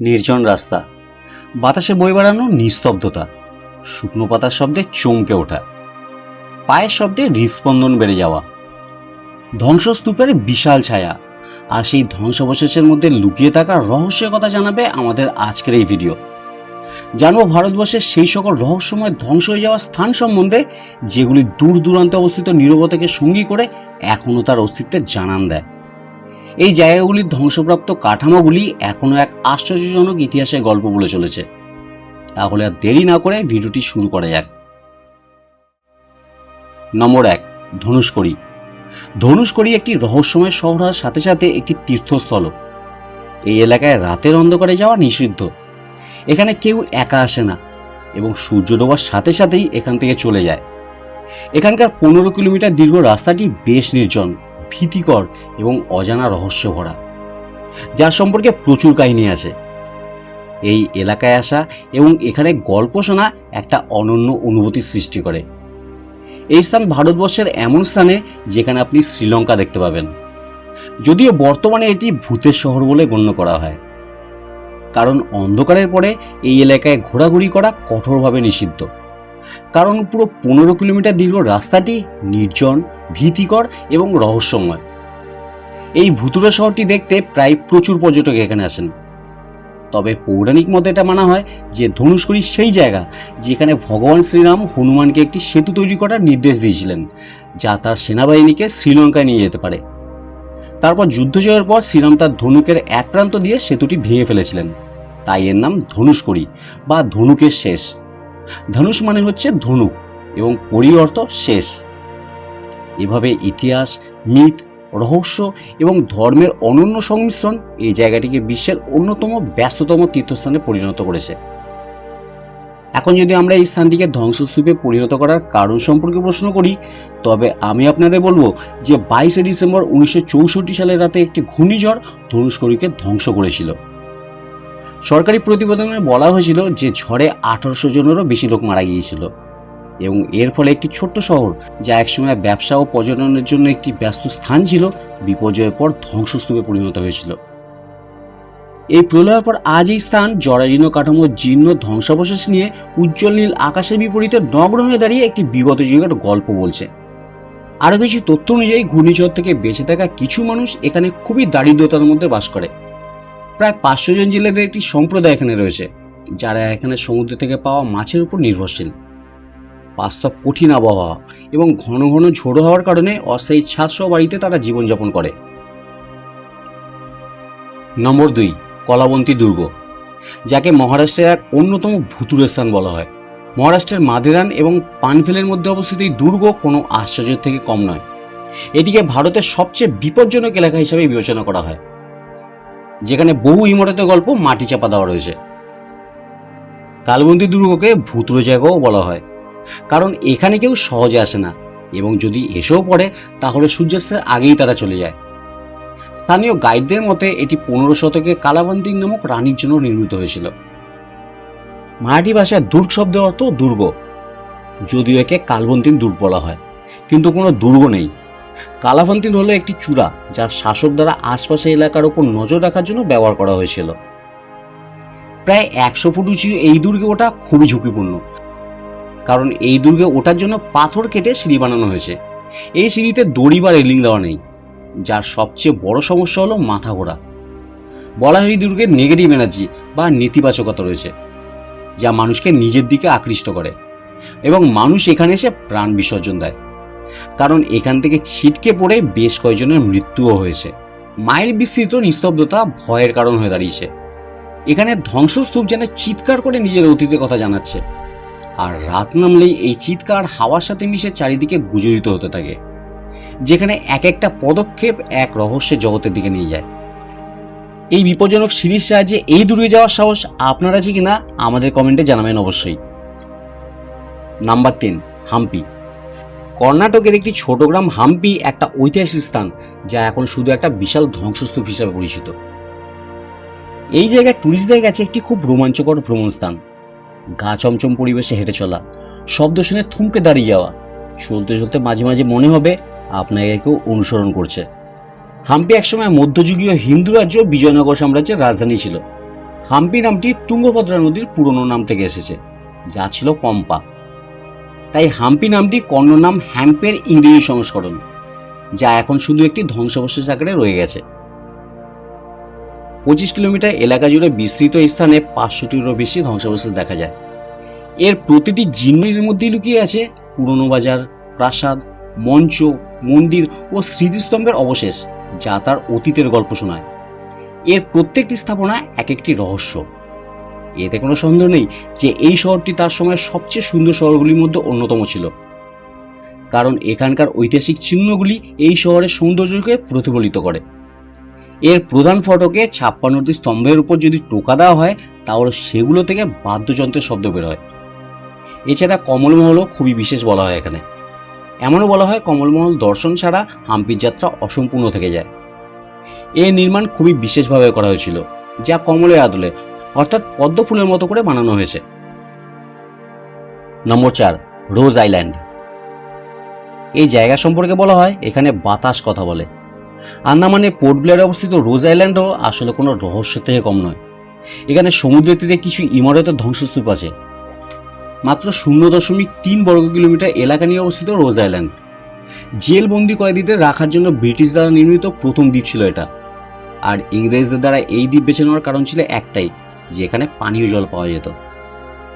নির্জন রাস্তা। বাতাসে বয়ে বেড়ানো নিস্তব্ধতা। শুকনো পাতার শব্দে চমকে ওঠা। পায়ের শব্দে হৃদস্পন্দন বেড়ে যাওয়া। ধ্বংসস্তূপের বিশাল ছায়া। আর সেই ধ্বংসাবশেষের মধ্যে লুকিয়ে থাকা রহস্যের কথা জানাবে আমাদের আজকের এই ভিডিও। জানব ভারতবর্ষের সেই সকল রহস্যময় ধ্বংস হয়ে যাওয়া স্থান সম্বন্ধে, যেগুলি দূর দূরান্তে অবস্থিত নীরবতাকে সঙ্গী করে এখনও তার অস্তিত্বের জানান দেয়। এই জায়গাগুলির ধ্বংসপ্রাপ্ত কাঠামোগুলি এখনও এক আশ্চর্যজনক ইতিহাসের গল্প বলে চলেছে। তাহলে আর দেরি না করে ভিডিওটি শুরু করা যাক। নম্বর এক, ধনুষ্কড়ি। ধনুষ্কড়ি একটি রহস্যময় শহর হওয়ার সাথে সাথে একটি তীর্থস্থল। এই এলাকায় রাতের অন্ধকারে যাওয়া নিষিদ্ধ। এখানে কেউ একা আসে না এবং সূর্য ডোবার সাথে সাথেই এখান থেকে চলে যায়। এখানকার পনেরো কিলোমিটার দীর্ঘ রাস্তাটি বেশ নির্জন। ভীতিকর এবং অজানা রহস্য ভরা, যার সম্পর্কে প্রচুর কাহিনী আছে। এই এলাকায় আসা এবং এখানে গল্প শোনা একটা অনন্য অনুভূতি সৃষ্টি করে। এই স্থান ভারতবর্ষের এমন স্থানে যেখানে আপনি শ্রীলঙ্কা দেখতে পাবেন। যদিও বর্তমানে এটি ভূতের শহর বলে গণ্য করা হয়। কারণ অন্ধকারের পরে এই এলাকায় ঘোরাঘুরি করা কঠোরভাবে নিষিদ্ধ। কারণ পুরো পনেরো কিলোমিটার দীর্ঘ রাস্তাটি নির্জন, ভীতিকর এবং রহস্যময়। এই ভুতুরে শহরটি দেখতে প্রায় প্রচুর পর্যটক এখানে আসেন। তবে পৌরাণিক মতে এটা মানা হয় যে ধনুষ্কড়ি সেই জায়গা যেখানে ভগবান শ্রীরাম হনুমানকে একটি সেতু তৈরি করার নির্দেশ দিয়েছিলেন, যা তার সেনাবাহিনীকে শ্রীলঙ্কায় নিয়ে যেতে পারে। তারপর যুদ্ধ জয়ের পর শ্রীরাম তার ধনুকের এক প্রান্ত দিয়ে সেতুটি ভেঙে ফেলেছিলেন। তাই এর নাম ধনুষ্কড়ি বা ধনুকের শেষ। ধনুষ মানে হচ্ছে ধনুক এবং কড়ি অর্থ শেষ। এভাবে ইতিহাস, মিথ, রহস্য এবং ধর্মের অনন্য সংমিশ্রণ এই জায়গাটিকে বিশ্বের অন্যতম ব্যস্ততম তীর্থস্থানে পরিণত করেছে। এখন যদি আমরা এই স্থানটিকে ধ্বংসস্তূপে পরিণত করার কারণ সম্পর্কে প্রশ্ন করি, তবে আমি আপনাদের বলব যে বাইশে ডিসেম্বর উনিশশো চৌষট্টি সালের রাতে একটি ঘূর্ণিঝড় ধনুষ্কড়িকে ধ্বংস করেছিল। সরকারি প্রতিবেদনে বলা হয়েছিল যে ঝড়ে আঠারোশো জনেরও বেশি লোক মারা গিয়েছিল। এবং এর ফলে একটি ছোট্ট শহর, যা একসময় ব্যবসা ও পর্যটনের জন্য একটি ব্যস্ত স্থান ছিল, বিপর্যয়ের পর ধ্বংসস্তূপে পরিণত হয়েছিল। এই প্রলয়ের পর আজ এই স্থান জরাজীর্ণ কাঠামোর জীর্ণ ধ্বংসাবশেষ নিয়ে উজ্জ্বল নীল আকাশের বিপরীতে নগ্ন হয়ে দাঁড়িয়ে একটি বিগত যুগের গল্প বলছে। আরও কিছু তথ্য অনুযায়ী, ঘূর্ণিঝড় থেকে বেঁচে থাকা কিছু মানুষ এখানে খুবই দারিদ্রতার মধ্যে বাস করে। প্রায় পাঁচশো জন জেলেদের একটি সম্প্রদায় এখানে রয়েছে, যারা এখানে সমুদ্র থেকে পাওয়া মাছের উপর নির্ভরশীল। বাস্তব কঠিন আবহাওয়া এবং ঘন ঘন ঝোড়ো হওয়ার কারণে অস্থায়ী ছাদসহ বাড়িতে তারা জীবনযাপন করে। নম্বর দুই, কলাবন্তী দুর্গ, যাকে মহারাষ্ট্রের এক অন্যতম ভুতুরে স্থান বলা হয়। মহারাষ্ট্রের মাদেরান এবং পানভেলের মধ্যে অবস্থিত এই দুর্গ কোনো আশ্চর্যের থেকে কম নয়। এটিকে ভারতের সবচেয়ে বিপজ্জনক এলাকা হিসেবে বিবেচনা করা হয়। যেখানে বহু ইমারতের গল্প মাটি চাপা দেওয়া রয়েছে। কালবন্দি দুর্গকে ভূতুরে জায়গাও বলা হয়। কারণ এখানে কেউ সহজে আসে না এবং যদি এসেও পড়ে, তাহলে সূর্যাস্তের আগেই তারা চলে যায়। স্থানীয় গাইডদের মতে, এটি পনেরো শতকে কালাবন্দি নামক রানীর জন্য নির্মিত হয়েছিল। মারাঠি ভাষায় দুর্গ শব্দের অর্থ দুর্গ। যদিও একে কালবন্তিন দুর্গ বলা হয়, কিন্তু কোনো দুর্গ নেই। কালাভান্তিন হলো একটি চূড়া যার শাসক দ্বারা আশপাশের এলাকার উপর নজর রাখার জন্য ব্যবহার করা হয়েছিল। প্রায় একশো ফুট উঁচু এই দুর্গে ওটা খুবই ঝুঁকিপূর্ণ, কারণ এই দুর্গে ওঠার জন্য পাথর কেটে সিঁড়ি বানানো হয়েছে। এই সিঁড়িতে দড়ি বা রেলিং দেওয়া নেই, যার সবচেয়ে বড় সমস্যা হলো মাথা ঘোরা। বলা হয় এই দুর্গের নেগেটিভ এনার্জি বা নেতিবাচকতা রয়েছে, যা মানুষকে নিজের দিকে আকৃষ্ট করে এবং মানুষ এখানে এসে প্রাণ বিসর্জন দেয়। কারণ এখান থেকে ছিটকে পড়ে বেশ কয়েকজনের মৃত্যুও হয়েছে। মায়ের বিস্তৃত নিস্তব্ধতা ভয়ের কারণ হয়ে দাঁড়িয়েছে। এখানে ধ্বংসস্তূপ যেন চিৎকার করে নিজের অতীতের কথা জানাচ্ছে। আর রাত নামলেই এই চিৎকার হাওয়ার সাথে মিশে চারিদিকে গুজরিত হতে থাকে, যেখানে এক একটা পদক্ষেপ এক রহস্যের জগতের দিকে নিয়ে যায়। এই বিপজ্জনক সিরিজ সাহায্যে এই দূরে যাওয়ার সাহস আপনার আছে কিনা আমাদের কমেন্টে জানাবেন অবশ্যই। Number ten Hampi. কর্ণাটকের একটি ছোট গ্রাম হাম্পি একটা ঐতিহাসিক স্থান, যা এখন শুধু একটা বিশাল ধ্বংসস্তূপ হিসাবে পরিচিত। এই জায়গায় টুরিস্টদের কাছে একটি খুব রোমাঞ্চকর ভ্রমণ স্থান। গা চমচম পরিবেশে হেঁটে চলা, শব্দ শুনে থমকে দাঁড়িয়ে যাওয়া, চলতে চলতে মাঝে মাঝে মনে হবে আপনাকে কেউ অনুসরণ করছে। হাম্পি একসময় মধ্যযুগীয় হিন্দু রাজ্য বিজয়নগর সাম্রাজ্যের রাজধানী ছিল। হাম্পি নামটি তুঙ্গভদ্রা নদীর পুরনো নাম থেকে এসেছে, যা ছিল পম্পা। তাই হাম্পি নামটি কর্ণ নাম হ্যাম্পের ইংরেজি সংস্করণ, যা এখন শুধু একটি ধ্বংসাবশেষ আকারে রয়ে গেছে। পঁচিশ কিলোমিটার এলাকা জুড়ে বিস্তৃত স্থানে পাঁচশোটিরও বেশি ধ্বংসাবশেষ দেখা যায়। এর প্রতিটি জিনিসের মধ্যেই লুকিয়ে আছে পুরনো বাজার, প্রাসাদ, মঞ্চ, মন্দির ও স্মৃতিস্তম্ভের অবশেষ, যা তার অতীতের গল্প শোনায়। এর প্রত্যেকটি স্থাপনা এক একটি রহস্য। এতে কোনো সন্দেহ নেই যে এই শহরটি তার সময় সবচেয়ে সুন্দর শহরগুলির মধ্যে অন্যতম ছিল। কারণ এখানকার ঐতিহাসিক চিহ্নগুলি এই শহরের সৌন্দর্যকে প্রতিফলিত করে। এর প্রধান ফটকে ছাপ্পান্নটি স্তম্ভের উপর যদি টোকা দেওয়া হয়, তাহলে সেগুলো থেকে বাদ্যযন্ত্রের শব্দ বের হয়। এছাড়া কমলমহলও খুবই বিশেষ বলা হয় এখানে। এমনও বলা হয় কমলমহল দর্শন ছাড়া হাম্পির যাত্রা অসম্পূর্ণ থেকে যায়। এর নির্মাণ খুবই বিশেষভাবে করা হয়েছিল, যা কমলের আদলে। অর্থাৎ পদ্ম ফুলের মতো করে বানানো হয়েছে। নম্বর চার, রোজ আইল্যান্ড। এই জায়গা সম্পর্কে বলা হয়, এখানে বাতাস কথা বলে। আন্দামানে পোর্ট ব্লেয়ারে অবস্থিত রোজ আইল্যান্ডও আসলে কোনো রহস্য থেকে কম নয়। এখানে সমুদ্রের তীরে কিছু ইমারতের ধ্বংসস্তূপ আছে। মাত্র শূন্য দশমিক তিন বর্গ কিলোমিটার এলাকা নিয়ে অবস্থিত রোজ আইল্যান্ড। জেলবন্দি কয়েদিদের রাখার জন্য ব্রিটিশ দ্বারা নির্মিত প্রথম দ্বীপ ছিল এটা। আর ইংরেজদের দ্বারা এই দ্বীপ বেছে নেওয়ার কারণ ছিল একটাই যে এখানে পানীয় জল পাওয়া যেত।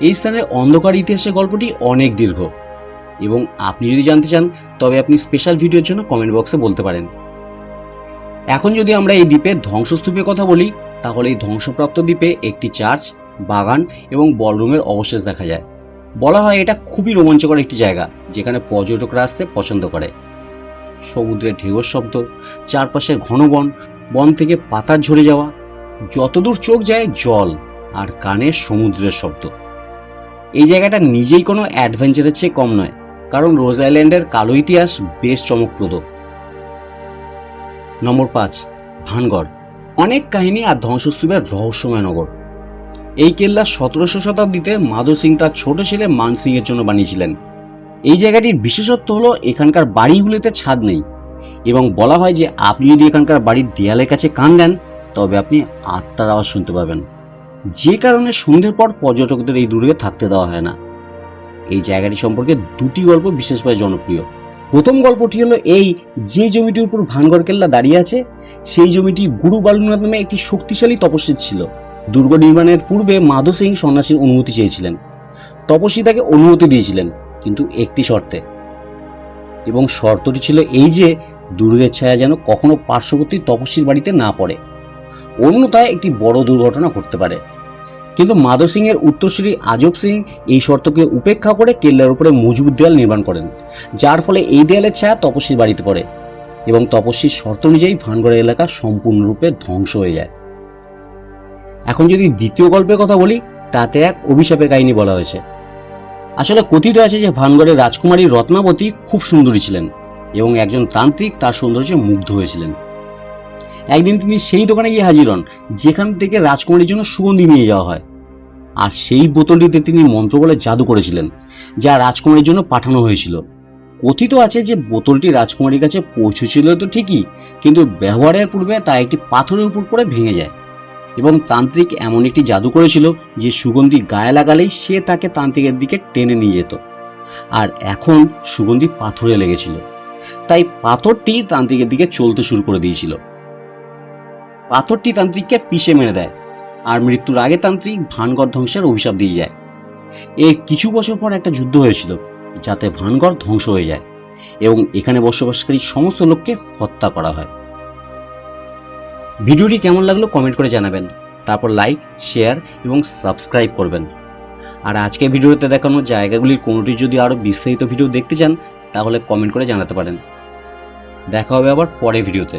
এই স্থানের অন্ধকার ইতিহাসের গল্পটি অনেক দীর্ঘ। এবং আপনি যদি জানতে চান, তবে আপনি স্পেশাল ভিডিওর জন্য কমেন্ট বক্সে বলতে পারেন। এখন যদি আমরা এই দ্বীপের ধ্বংসস্তূপের কথা বলি, তাহলে এই ধ্বংসপ্রাপ্ত দ্বীপে একটি চার্চ বাগান এবং বলরুমের অবশেষ দেখা যায়। বলা হয় এটা খুবই রোমাঞ্চকর একটি জায়গা, যেখানে পর্যটকরা আসতে পছন্দ করে। সমুদ্রের ঢেউর শব্দ, চারপাশের ঘন বন বন থেকে পাতার ঝরে যাওয়া যতদূর চোখ যায় জল আর কানে সমুদ্রের শব্দ। এই জায়গাটা নিজেই কোনো অ্যাডভেঞ্চারের চেয়ে কম নয়, কারণ রোজ আইল্যান্ডের কালো ইতিহাস বেশ চমকপ্রদ। নম্বর পাঁচ, ভানগড়। অনেক কাহিনী আর ধ্বংসস্তূপের রহস্যময় নগর। এই কেল্লা সতেরোশো শতাব্দীতে মাধব সিং তার ছোট ছেলে মান এর জন্য বানিয়েছিলেন। এই জায়গাটির বিশেষত্ব হলো এখানকার বাড়িগুলিতে ছাদ নেই এবং বলা হয় যে আপনি যদি এখানকার বাড়ির দেয়ালের কাছে কান দেন তবে আপনি আত্মার আওয়াজ শুনতে পাবেন যে কারণে সন্ধ্যের পর পর্যটকদের এই দুর্গে থাকতে দেওয়া হয় না। এই জায়গাটি সম্পর্কে দুটি গল্প বিশেষভাবে জনপ্রিয়। প্রথম গল্পটি হলো এই যে জমিটির উপর ভানগড় কেল্লা দাঁড়িয়ে আছে, সেই জমিটি গুরু বালুনাথ নামে একটি শক্তিশালী তপস্বী ছিল। দুর্গ নির্মাণের পূর্বে মাধব সিং সন্ন্যাসীর অনুমতি চেয়েছিলেন। তপস্বী তাকে অনুমতি দিয়েছিলেন, কিন্তু একটি শর্তে। এবং শর্তটি ছিল এই যে দুর্গের ছায়া যেন কখনো পার্শ্ববর্তী তপস্বীর বাড়িতে না পড়ে। অন্যথায় একটি বড় দুর্ঘটনা ঘটতে পারে। কিন্তু মাধব সিং এর উত্তরসূরি আজব সিং এই শর্তকে উপেক্ষা করে কেল্লার উপরে মজবুত দেয়াল নির্মাণ করেন, যার ফলে এই দেয়ালের ছায়া তপস্বীর বাড়িতে পড়ে এবং তপস্বীর শর্ত অনুযায়ী ভানগড় এলাকা সম্পূর্ণরূপে ধ্বংস হয়ে যায়। এখন যদি দ্বিতীয় গল্পের কথা বলি, তাতে এক অভিশাপের কাহিনী বলা হয়েছে। আসলে কথিত আছে যে ভানগড়ের রাজকুমারী রত্নাবতী খুব সুন্দরী ছিলেন এবং একজন তান্ত্রিক তার সৌন্দর্যে মুগ্ধ হয়েছিলেন। একদিন তিনি সেই দোকানে গিয়ে হাজির হন, যেখান থেকে রাজকুমারীর জন্য সুগন্ধি নিয়ে যাওয়া হয়। আর সেই বোতলটিতে তিনি মন্ত্র বলে জাদু করেছিলেন, যা রাজকুমারীর জন্য পাঠানো হয়েছিল। কথিত আছে যে বোতলটি রাজকুমারীর কাছে পৌঁছেছিল তো ঠিকই, কিন্তু ব্যবহারের পূর্বে তা একটি পাথরের উপর পড়ে ভেঙে যায় এবং তান্ত্রিক এমন একটি জাদু করেছিল যে সুগন্ধি গায়ে লাগালেই সে তাকে তান্ত্রিকের দিকে টেনে নিয়ে যেত। আর এখন সুগন্ধি পাথরে লেগেছিল। তাই পাথরটি তান্ত্রিকের দিকে চলতে শুরু করে দিয়েছিল। পাথরটি তান্ত্রিককে পিষে মেরে দেয়, আর মৃত্যুর আগে তান্ত্রিক ভানগড় ধ্বংসের অভিশাপ দিয়ে যায়। এর কিছু বছর পর একটা যুদ্ধ হয়েছিল, যাতে ভানগড় ধ্বংস হয়ে যায় এবং এখানে বসবাসকারী সমস্ত লোককে হত্যা করা হয়। ভিডিওটি কেমন লাগল কমেন্ট করে জানাবেন, তারপর লাইক, শেয়ার এবং সাবস্ক্রাইব করবেন। আর আজকে ভিডিওতে দেখানো জায়গাগুলির কোনোটি যদি আরও বিস্তারিত ভিডিও দেখতে চান, তাহলে কমেন্ট করে জানাতে পারেন। দেখা হবে আবার পরে ভিডিওতে।